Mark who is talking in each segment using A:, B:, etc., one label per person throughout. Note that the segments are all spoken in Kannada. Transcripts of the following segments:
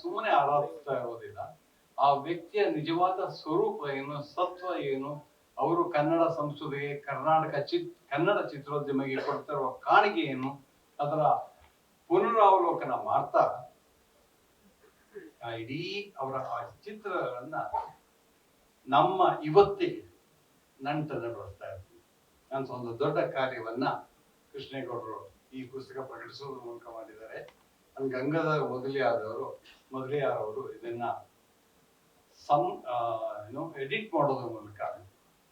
A: ಸುಮ್ಮನೆ ಆರಾಧಿಸ್ತಾ ಇರೋದಿಲ್ಲ. ಆ ವ್ಯಕ್ತಿಯ ನಿಜವಾದ ಸ್ವರೂಪ ಏನು, ಸತ್ವ ಏನು, ಅವರು ಕನ್ನಡ ಸಂಸ್ಕೃತಿಗೆ, ಕರ್ನಾಟಕ ಚಿತ್, ಕನ್ನಡ ಚಿತ್ರೋದ್ಯಮಿಗೆ ಕೊಡ್ತಿರುವ ಕಾಣಿಕೆ ಏನು, ಅದರ ಪುನರಾವಲೋಕನ ಮಾಡ್ತಾ ಇಡೀ ಅವರ ಆ ಚಿತ್ರಗಳನ್ನ ನಮ್ಮ ಇವತ್ತಿಗೆ ನಂಟನ್ನು ಬಳಸ್ತಾ ಇರ್ತೀವಿ ಅಂತ ಒಂದು ದೊಡ್ಡ ಕಾರ್ಯವನ್ನ ಕೃಷ್ಣೇಗೌಡರು ಈ ಪುಸ್ತಕ ಪ್ರಕಟಿಸುವುದರ ಮೂಲಕ ಮಾಡಿದ್ದಾರೆ. ಗಂಗಾಧರ ಮೊದಲಿಯಾದವರು ಮೊದಲಿಯಾರವರು ಇದನ್ನ ಸಂ ಆ, ಏನು ಎಡಿಟ್ ಮಾಡೋದ್ರ ಮೂಲಕ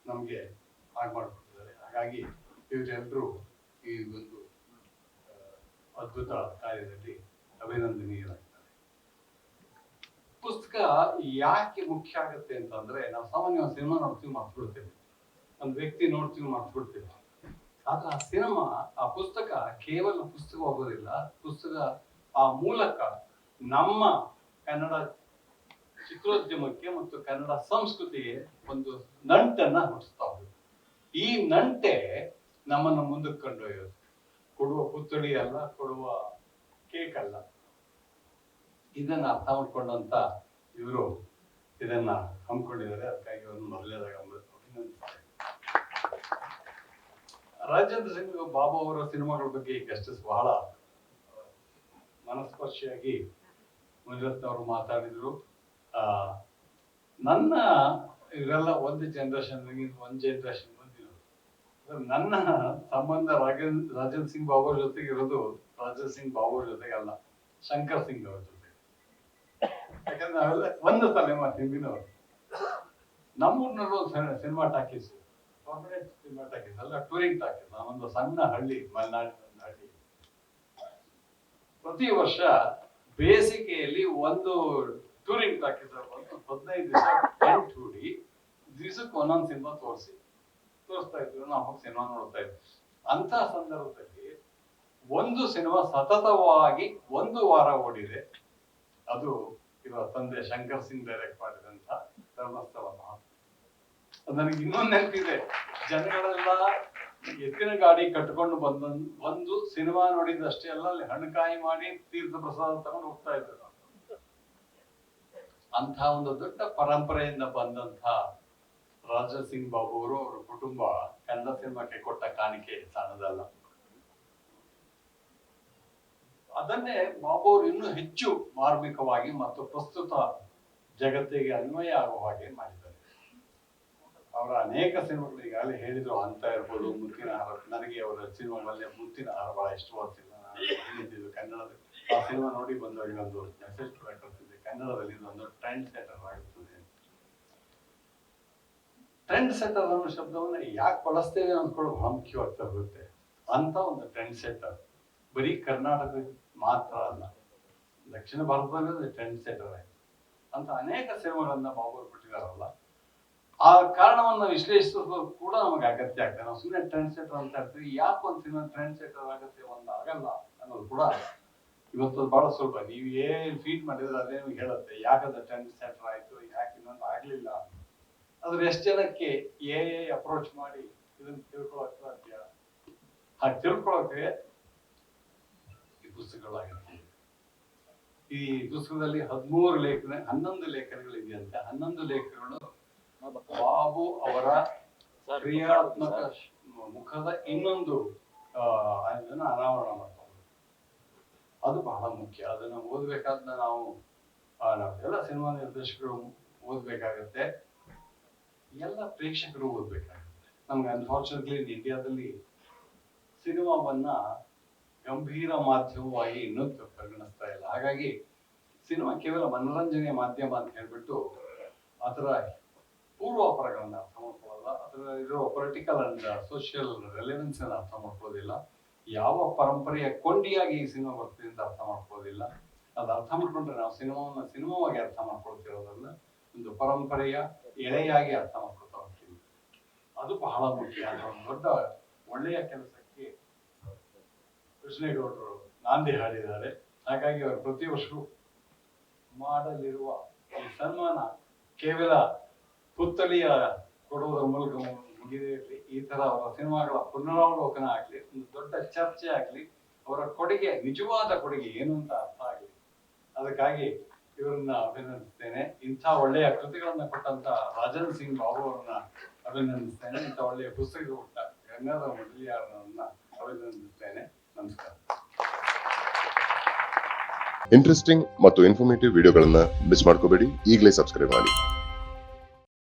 A: ನಮಗೆ ಹಾಗೆ ಮಾಡಿಕೊಟ್ಟಿದ್ದಾರೆ. ಹಾಗಾಗಿ ಇವರೆಲ್ಲರೂ ಈ ಒಂದು ಅದ್ಭುತ ಕಾರ್ಯದಲ್ಲಿ ಅಭಿನಂದನೀಯರಾಗಿದ್ದಾರೆ. ಪುಸ್ತಕ ಯಾಕೆ ಮುಖ್ಯ ಆಗುತ್ತೆ ಅಂತಂದ್ರೆ ನಾವು ಸಾಮಾನ್ಯವಾಗಿ ಸಿನಿಮಾ ನೋಡ್ತೀವಿ ಮರ್ತ್ಬಿಡ್ತೇವೆ. ಒಂದು ವ್ಯಕ್ತಿ ನೋಡ್ತೀವಿ ಮರ್ತ್ಬಿಡ್ತೇವೆ. ಆದ್ರೆ ಆ ಸಿನಿಮಾ ಆ ಪುಸ್ತಕ ಕೇವಲ ಪುಸ್ತಕ ಹೋಗೋದಿಲ್ಲ ಪುಸ್ತಕ ಆ ಮೂಲಕ ನಮ್ಮ ಕನ್ನಡ ಚಿತ್ರೋದ್ಯಮಕ್ಕೆ ಮತ್ತು ಕನ್ನಡ ಸಂಸ್ಕೃತಿಗೆ ಒಂದು ನಂಟನ್ನ ಹುಟ್ಟಿಸ್ತಾ ಹೋಗುತ್ತೆ ಈ ನಂಟೆ ನಮ್ಮನ್ನು ಮುಂದಕ್ಕೆ ಕೊಂಡೊಯ್ಯೋದು ಕೊಡುವ ಪುತ್ಥಳಿ ಅಲ್ಲ, ಕೊಡುವ ಕೇಕ್ ಅಲ್ಲ. ಇದನ್ನ ಅರ್ಥ ಮಾಡ್ಕೊಂಡಂತ ಇವರು ಇದನ್ನ ಹಮ್ಮಿಕೊಂಡಿದ್ದಾರೆ. ಅದಕ್ಕಾಗಿ ಒಂದು ಮೊದಲನೇದಾಗ ರಾಜೇಂದ್ರ ಸಿಂಗ್, ಬಾಬು ಅವರ ಸಿನಿಮಾಗಳ ಬಗ್ಗೆ ಈಗಷ್ಟೇ ಬಹಳ ಮನಸ್ಪರ್ಶಿಯಾಗಿ ಮುನಿರತ್ನ ಅವರು ಮಾತಾಡಿದ್ರು. ನನ್ನ ಇವರೆಲ್ಲ ಒಂದು ಜನರೇಷನ್ ಒಂದ್ ಜನರೇಷನ್ ಬಂದಿರೋದು ನನ್ನ ಸಂಬಂಧ ರಾಜೇಂದ್ರ ರಾಜನ್ ಸಿಂಗ್ ಬಾಬು ಜೊತೆಗೆ ಇರೋದು ರಾಜೇಂದ್ರ ಸಿಂಗ್ ಬಾಬು ಜೊತೆಗೆ ಅಲ್ಲ, ಶಂಕರ್ ಸಿಂಗ್ ಅವ್ರ ಜೊತೆ ಯಾಕಂದ್ರೆ ನಾವೆಲ್ಲ ಒಂದು ತಲೆಮಾರು ಹಿಂದಿನವರು. ನಮ್ಮೂರ್ನಲ್ಲಿ ಸಿನಿಮಾ ಟಾಕೀಸ್ ಸಿನಿಮಾ ಟಾಕೀಸ್, ಅಲ್ಲ ಟೂರಿಂಗ್ ಟಾಕೀಸ್. ನಾನೊಂದು ಸಣ್ಣ ಹಳ್ಳಿ, ಮಲೆನಾಡಿನ. ಪ್ರತಿ ವರ್ಷ ಬೇಸಿಗೆಯಲ್ಲಿ ಒಂದು ಟೂರಿಂಗ್ ಒಂದು ಹದಿನೈದು ದಿವಸ ಟೆಂಟ್ ಹೂಡಿ ದಿವಸಕ್ಕೆ ಒಂದೊಂದು ಸಿನಿಮಾ ತೋರಿಸಿ. ತೋರಿಸ್ತಾ ಇದ್ರು, ನಾವು ಹೋಗಿ ಸಿನಿಮಾ ನೋಡ್ತಾ ಇದ್ವಿ. ಅಂತ ಸಂದರ್ಭದಲ್ಲಿ ಒಂದು ಸಿನಿಮಾ ಸತತವಾಗಿ ಒಂದು ವಾರ ಓಡಿದೆ. ಅದು ಇವರ ತಂದೆ ಶಂಕರ್ ಸಿಂಗ್ ಡೈರೆಕ್ಟ್ ಮಾಡಿದಂತ ಧರ್ಮಸ್ಥಳ ಮಹಾತ್ಮ ನನಗೆ ಇನ್ನೊಂದು ನೆನಪಿದೆ. ಜನಗಳೆಲ್ಲ ಎತ್ತಿನ ಗಾಡಿ ಕಟ್ಕೊಂಡು ಬಂದ, ಬಂದು ಸಿನಿಮಾ ನೋಡಿದಷ್ಟೇ ಅಲ್ಲ, ಅಲ್ಲಿ ಹಣಕಾಯಿ ಮಾಡಿ ತೀರ್ಥ ಪ್ರಸಾದ ತಗೊಂಡು ಹೋಗ್ತಾ ಇದ್ರು ಅಂತ ಒಂದು ದೊಡ್ಡ ಪರಂಪರೆಯಿಂದ ಬಂದಂತ ರಾಜ ಸಿಂಗ್ ಬಾಬು ಅವರು ಅವರ ಕುಟುಂಬ ಕನ್ನಡ ಸಿನಿಮಾಕ್ಕೆ ಕೊಟ್ಟ ಕಾಣಿಕೆ ಸಣ್ಣದಲ್ಲ ಅದನ್ನೇ ಬಾಬು ಅವರು ಇನ್ನೂ ಹೆಚ್ಚು ಮಾರ್ಮಿಕವಾಗಿ ಮತ್ತು ಪ್ರಸ್ತುತ ಜಗತ್ತಿಗೆ ಅನ್ವಯ ಆಗುವ ಹಾಗೆ ಮಾಡಿದ್ದಾರೆ. ಅವರ ಅನೇಕ ಸಿನಿಮಾಗಳು ಈಗಾಗಲೇ ಹೇಳಿದ್ರು ಅಂತ ಇರ್ಬೋದು ಮುತ್ತಿನ ಹಾರ, ನನಗೆ ಅವರ ಸಿನಿಮಾಗಳಲ್ಲಿ ಮುತ್ತಿನ ಹಾರ ಬಹಳ ಇಷ್ಟವಾದ ಸಿನಿಮಾ ನಾನು ಕನ್ನಡದ ಆ ಸಿನಿಮಾ ನೋಡಿ ಬಂದವರಿಗೆ ಒಂದು ಮೆಸೇಜ್ ಕೂಡ ಕಳಿಸಿದ್ದೆ. ಕನ್ನಡದಲ್ಲಿ ಒಂದು ಟ್ರೆಂಡ್ ಸೆಟರ್ ಆಗುತ್ತದೆ ಟ್ರೆಂಡ್ ಸೆಟರ್ ಅನ್ನೋ ಶಬ್ದವನ್ನ ಯಾಕೆ ಬಳಸ್ತೇವೆ ಅಂದ್ಕೊಳ್ಳೋ ಬಹಳ ಮುಖ್ಯವಾಗ್ತಾ ಹೋಗುತ್ತೆ. ಅಂತ ಒಂದು ಟ್ರೆಂಡ್ ಸೆಟರ್ ಬರೀ ಕರ್ನಾಟಕ ಮಾತ್ರ ಅಲ್ಲ, ದಕ್ಷಿಣ ಭಾರತದಲ್ಲಿ ಟ್ರೆಂಡ್ ಸೆಟರ್ ಆಯ್ತು. ಅಂತ ಅನೇಕ ಸಿನಿಮಾಗಳನ್ನ ಬಾಬು ಬಿಟ್ಟಿದಾರಲ್ಲ ಆ ಕಾರಣವನ್ನು ವಿಶ್ಲೇಷಿಸೋದು ಕೂಡ ನಮಗೆ ಅಗತ್ಯ ಆಗ್ತದೆ. ನಾವು ಸುಮ್ಮನೆ ಟ್ರೆಂಡ್ ಸೆಟರ್ ಅಂತ ಇರ್ತೀವಿ. ಯಾಕೆ ಒಂದು ಸಿನಿಮಾ ಟ್ರೆಂಡ್ ಸೆಟರ್ ಆಗುತ್ತೆ ಒಂದು ಆಗಲ್ಲ ಅನ್ನೋದು ಕೂಡ ಇವತ್ತು ಬಹಳ ಸ್ವಲ್ಪ ನೀವು ಏನ್ ಫೀಡ್ ಮಾಡಿದ್ರೆ ಅದೇ ನಿಮ್ಗೆ ಹೇಳುತ್ತೆ. ಯಾಕಂದ್ರೆ ಟ್ರೆಂಡ್ ಸೆಟರ್ ಆಯಿತು, ಯಾಕೆ ಇನ್ನೊಂದು ಆಗ್ಲಿಲ್ಲ? ಅದ್ರ ಎಷ್ಟು ಜನಕ್ಕೆ ಏ ಅಪ್ರೋಚ್ ಮಾಡಿ ಇದನ್ನ ತಿಳ್ಕೊಳಕ್ ಸಾಧ್ಯ? ಹಾಗೆ ತಿಳ್ಕೊಳಕ್ಕೆ ಈ ಪುಸ್ತಕಗಳಾಗಿರುತ್ತೆ ಈ ಪುಸ್ತಕದಲ್ಲಿ ಹದಿಮೂರು ಲೇಖನ, ಹನ್ನೊಂದು ಲೇಖನಗಳಿದೆಯಂತೆ. ಹನ್ನೊಂದು ಲೇಖನಗಳು ಬಾಬು ಅವರ ಕ್ರಿಯಾತ್ಮಕ ಮುಖದ ಇನ್ನೊಂದು ಆ, ಅದನ್ನ ಅನಾವರಣ ಮಾಡ್ತಾರೆ. ಅದು ಬಹಳ ಮುಖ್ಯ. ಅದನ್ನ ಓದ್ಬೇಕಾದ ನಾವು ನಾವೆಲ್ಲ ಸಿನಿಮಾ ನಿರ್ದೇಶಕರು ಓದ್ಬೇಕಾಗತ್ತೆ. ಎಲ್ಲ ಪ್ರೇಕ್ಷಕರು ಓದ್ಬೇಕಾಗುತ್ತೆ. ನಮ್ಗೆ ಅನ್ಫಾರ್ಚುನೇಟ್ಲಿ ಇಂಡಿಯಾದಲ್ಲಿ ಸಿನಿಮಾವನ್ನ ಗಂಭೀರ ಮಾಧ್ಯಮವಾಗಿ ಇನ್ನೂ ಪರಿಗಣಿಸ್ತಾ ಇಲ್ಲ. ಹಾಗಾಗಿ ಸಿನಿಮಾ ಕೇವಲ ಮನೋರಂಜನೆಯ ಮಾಧ್ಯಮ ಅಂತ ಹೇಳ್ಬಿಟ್ಟು ಅದರ ಪೂರ್ವಾಪರಗಳನ್ನ ಅರ್ಥ ಮಾಡ್ಕೊಳ್ಳಲ್ಲ ಅದರ ಇರೋ ಪೊಲಿಟಿಕಲ್ ಅಂಡ್ ಸೋಷಿಯಲ್ ರೆಲೆವೆನ್ಸ್ ಅನ್ನ ಅರ್ಥ ಮಾಡ್ಕೊಳ್ಳೋದಿಲ್ಲ. ಯಾವ ಪರಂಪರೆಯ ಕೊಂಡಿಯಾಗಿ ಈ ಸಿನಿಮಾ ಬರ್ತದೆ ಅಂತ ಅರ್ಥ ಮಾಡ್ಕೊಳ್ಳೋದಿಲ್ಲ. ಅದು ಅರ್ಥ ಮಾಡ್ಕೊಂಡ್ರೆ ನಾವು ಸಿನಿಮಾವನ್ನ ಸಿನಿಮಾವಾಗಿ ಅರ್ಥ ಮಾಡ್ಕೊಳ್ತಿರೋದ್ರಿಂದ ಒಂದು ಪರಂಪರೆಯ ಎಳೆಯಾಗಿ ಅರ್ಥ ಮಾಡ್ಕೊಳ್ತಾ ಹೋಗ್ತೀವಿ. ಅದು ಬಹಳ ಮುಖ್ಯ. ಅಂತ ಒಂದು ದೊಡ್ಡ ಒಳ್ಳೆಯ ಕೆಲಸಕ್ಕೆ ಕೃಷ್ಣೇಗೌಡರು ನಾಂದಿ ಹಾಡಿದ್ದಾರೆ. ಹಾಗಾಗಿ ಅವರು ಪ್ರತಿ ವರ್ಷವೂ ಮಾಡಲಿರುವ ಈ ಸನ್ಮಾನ ಕೇವಲ ಪುತ್ತಳಿಯ ಕೊಡುವುದರ ಮೂಲಕ ಮುಗಿದೇ ಇರಲಿ. ಈ ತರ ಅವರ ಸಿನಿಮಾಗಳ ಪುನರಾವಲೋಕನ ಆಗ್ಲಿ, ಒಂದು ದೊಡ್ಡ ಚರ್ಚೆ ಆಗ್ಲಿ, ಅವರ ಕೊಡುಗೆ, ನಿಜವಾದ ಕೊಡುಗೆ ಏನು ಅಂತ ಅರ್ಥ ಆಗಲಿ. ಅದಕ್ಕಾಗಿ ಇವರನ್ನ ಅಭಿನಂದಿಸ್ತೇನೆ. ಇಂಥ ಒಳ್ಳೆಯ ಕೃತಿಗಳನ್ನ ಕೊಟ್ಟಂತ ರಾಜನ್ ಸಿಂಗ್ ಬಾಬು ಅವರನ್ನ ಅಭಿನಂದಿಸ್ತೇನೆ. ಇಂಥ ಒಳ್ಳೆಯ ಪುಸ್ತಕ ಕೊಟ್ಟ ಗಂಗಾಧ ಮೊದಲಿಯಾರನ್ನ ಅಭಿನಂದಿಸ್ತೇನೆ. ನಮಸ್ಕಾರ.
B: ಇಂಟ್ರೆಸ್ಟಿಂಗ್ ಮತ್ತು ಇನ್ಫಾರ್ಮೇಟಿವ್ ವಿಡಿಯೋಗಳನ್ನ ಮಿಸ್ ಮಾಡ್ಕೋಬೇಡಿ. ಈಗಲೇ ಸಬ್ಸ್ಕ್ರೈಬ್ ಮಾಡಿ.